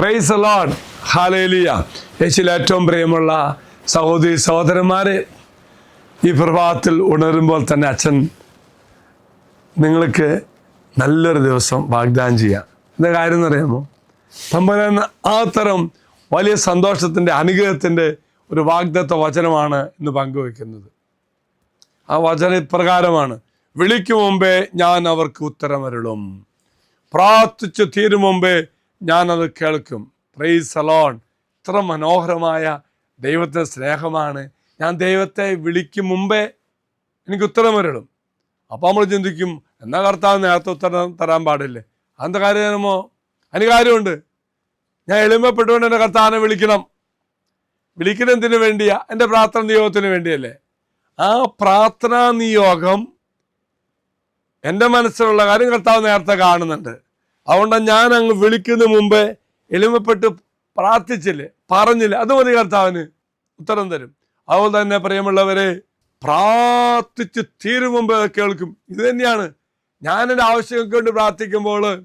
Price allowed hallelujah യേശുവിൽ ഏറ്റവും പ്രിയമുള്ള സഹോദരി സഹോദരന്മാരെ ഈ പ്രഭാതത്തിൽ ഉണരുമ്പോൾ തന്നെ അച്ഛൻ നിങ്ങൾക്ക് നല്ലൊരു ദിവസം വാഗ്ദാനം ചെയ്യാം. എന്താ കാര്യം എന്നറിയാമോ? തമ്പുരാൻ ആ തരം വലിയ സന്തോഷത്തിന്റെ അനുഗ്രഹത്തിന്റെ ഒരു വാഗ്ദത്ത വചനമാണ് ഇന്ന് പങ്കുവെക്കുന്നത് ആ വചന ഇപ്രകാരമാണ്. വിളിക്കും മുമ്പേ ഞാൻ അവർക്ക് ഉത്തരമരുളും. പ്രാർത്ഥിച്ചു തീരും മുമ്പേ ഞാനത് കേൾക്കും. പ്രൈസ് അലോൺ ഇത്ര മനോഹരമായ ദൈവത്തെ സ്നേഹമാണ്. ഞാൻ ദൈവത്തെ വിളിക്കും മുമ്പേ എനിക്ക് ഉത്തരം വരണം അപ്പോൾ നമ്മൾ ചിന്തിക്കും എന്നാ കർത്താവ് നേരത്തെ ഉത്തരം തരാൻ പാടില്ലേ? അതെന്താ കാര്യമോ അതിന് കാര്യമുണ്ട്. ഞാൻ എളിമപ്പെട്ടുകൊണ്ട് എന്റെ കർത്താവിനെ വിളിക്കണം. വിളിക്കുന്ന എന്തിനു വേണ്ടിയാ? എന്റെ പ്രാർത്ഥന നിയോഗത്തിന് വേണ്ടിയല്ലേ? ആ പ്രാർത്ഥനാ നിയോഗം എന്റെ മനസ്സിലുള്ള കാര്യം കർത്താവ് നേരത്തെ കാണുന്നുണ്ട്. അതുകൊണ്ട് ഞാൻ അങ്ങ് വിളിക്കുന്ന മുമ്പേ എളിമപ്പെട്ട് പ്രാർത്ഥിച്ചില്ലേ പറഞ്ഞില്ല അത് മതി കർത്താവിന് ഉത്തരം തരും. അതുപോലെ തന്നെ പ്രിയമുള്ളവരെ പ്രാർത്ഥിച്ച് തീരും മുമ്പ് കേൾക്കും. ഇത് തന്നെയാണ് ഞാൻ എന്റെ ആവശ്യങ്ങൾക്ക് വേണ്ടി പ്രാർത്ഥിക്കുമ്പോൾ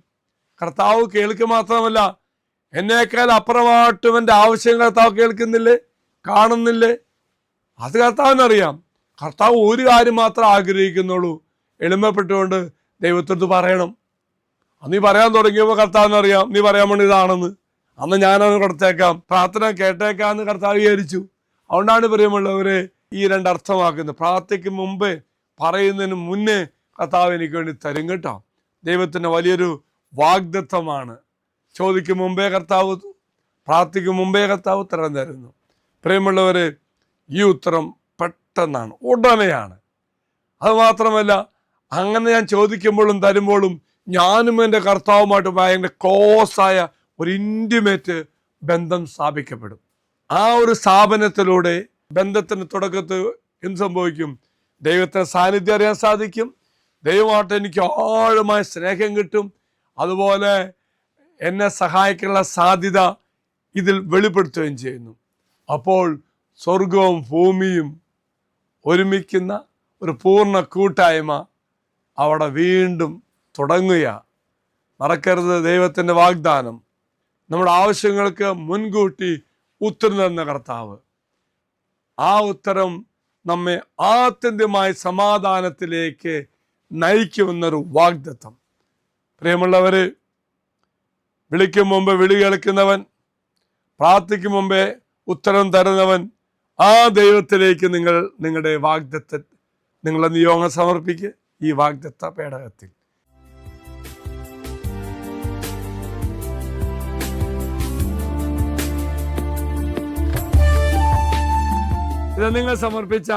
കർത്താവ് കേൾക്കുക മാത്രമല്ല എന്നേക്കാൾ അപ്പുറമായിട്ടും എന്റെ ആവശ്യം കർത്താവ് കേൾക്കുന്നില്ലേ കാണുന്നില്ലേ അത് കർത്താവിനറിയാം. കർത്താവ് ഒരു കാര്യം മാത്രം ആഗ്രഹിക്കുന്നുള്ളൂ. എളിമപ്പെട്ടുകൊണ്ട് ദൈവത്തോട് പറയണം. നീ പറയാൻ തുടങ്ങിയപ്പോൾ കർത്താവിനറിയാം നീ പറയാൻ വേണ്ടി ഇതാണെന്ന്. അന്ന് ഞാനവന് കൊടുത്തേക്കാം. പ്രാർത്ഥന കേട്ടേക്കാന്ന് കർത്താവ് വിചാരിച്ചു. അതുകൊണ്ടാണ് പ്രിയമുള്ളവരെ ഈ രണ്ട് അർത്ഥമാക്കുന്നത് പ്രാർത്ഥിക്കും മുമ്പേ പറയുന്നതിന് മുന്നേ കർത്താവ് എനിക്ക് വേണ്ടി തരും കേട്ടോ. ദൈവത്തിന്റെ വലിയൊരു വാഗ്ദത്വമാണ് ചോദിക്കും മുമ്പേ കർത്താവ് പ്രാർത്ഥിക്കും മുമ്പേ കർത്താവ് ഉത്തരം തരുന്നു. പ്രിയമുള്ളവരെ ഈ ഉത്തരം പെട്ടെന്നാണ് ഉടനെയാണ് അതുമാത്രമല്ല അങ്ങനെ ഞാൻ ചോദിക്കുമ്പോഴും തരുമ്പോഴും ഞാനും എന്റെ കർത്താവുമായിട്ട് ഭയങ്കര ക്ലോസ് ആയ ഒരു ഇന്റിമേറ്റ് ബന്ധം സ്ഥാപിക്കപ്പെടും. ആ ഒരു സ്ഥാപനത്തിലൂടെ ബന്ധത്തിന് തുടക്കത്ത് എന്ത് സംഭവിക്കും? ദൈവത്തെ സാന്നിധ്യം അറിയാൻ സാധിക്കും. ദൈവമായിട്ട് എനിക്ക് ആഴമായ സ്നേഹം കിട്ടും. അതുപോലെ എന്നെ സഹായിക്കാനുള്ള സാധ്യത ഇതിൽ വെളിപ്പെടുത്തുകയും ചെയ്യുന്നു. അപ്പോൾ സ്വർഗവും ഭൂമിയും ഒരുമിക്കുന്ന ഒരു പൂർണ കൂട്ടായ്മ അവിടെ വീണ്ടും തുടങ്ങുക. മറക്കരുത് ദൈവത്തിന്റെ വാഗ്ദാനം. നമ്മുടെ ആവശ്യങ്ങൾക്ക് മുൻകൂട്ടി ഉത്തരം തന്ന കർത്താവ്. ആ ഉത്തരം നമ്മെ ആത്യന്തികമായ സമാധാനത്തിലേക്ക് നയിക്കുമെന്നൊരു വാഗ്ദത്തം. പ്രിയമുള്ളവർ വിളിക്കും മുമ്പ് വിളി കേൾക്കുന്നവൻ പ്രാർത്ഥിക്കും മുമ്പേ ഉത്തരം തരുന്നവൻ ആ ദൈവത്തിലേക്ക് നിങ്ങൾ നിങ്ങളുടെ വാഗ്ദത്ത നിങ്ങളുടെ നിയോഗം സമർപ്പിക്കുക. ഈ വാഗ്ദത്ത പേടകത്തിൽ. ഇത് നിങ്ങൾ സമർപ്പിച്ച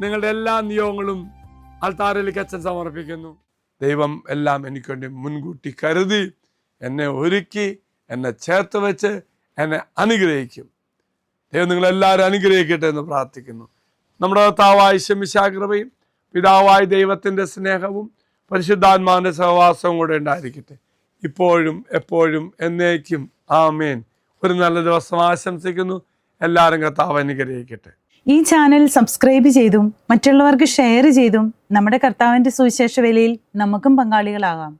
നിങ്ങളുടെ എല്ലാ നിയോഗങ്ങളും അൾത്താരയിലേക്ക് അച്ഛൻ സമർപ്പിക്കുന്നു. ദൈവം എല്ലാം എനിക്ക് വേണ്ടി മുൻകൂട്ടി കരുതി എന്നെ ഒരുക്കി എന്നെ ചേർത്ത് വെച്ച് എന്നെ അനുഗ്രഹിക്കും. ദൈവം നിങ്ങളെല്ലാവരും അനുഗ്രഹിക്കട്ടെ എന്ന് പ്രാർത്ഥിക്കുന്നു. നമ്മുടെ താവായ ശമിശാകൃപയും പിതാവായ ദൈവത്തിന്റെ സ്നേഹവും പരിശുദ്ധാത്മാവിന്റെ സഹവാസവും കൂടെ ഉണ്ടായിരിക്കട്ടെ. ഇപ്പോഴും എപ്പോഴും എന്നേക്കും. ആമേൻ. ഒരു നല്ല ദിവസം ആശംസിക്കുന്നു. എല്ലാവരും കർത്താവ് അനുഗ്രഹിക്കട്ടെ. ഈ ചാനൽ സബ്സ്ക്രൈബ് ചെയ്തും മറ്റുള്ളവർക്ക് ഷെയർ ചെയ്തും നമ്മുടെ കർത്താവിന്റെ സുവിശേഷ വേലയിൽ നമുക്കും പങ്കാളികളാകാം.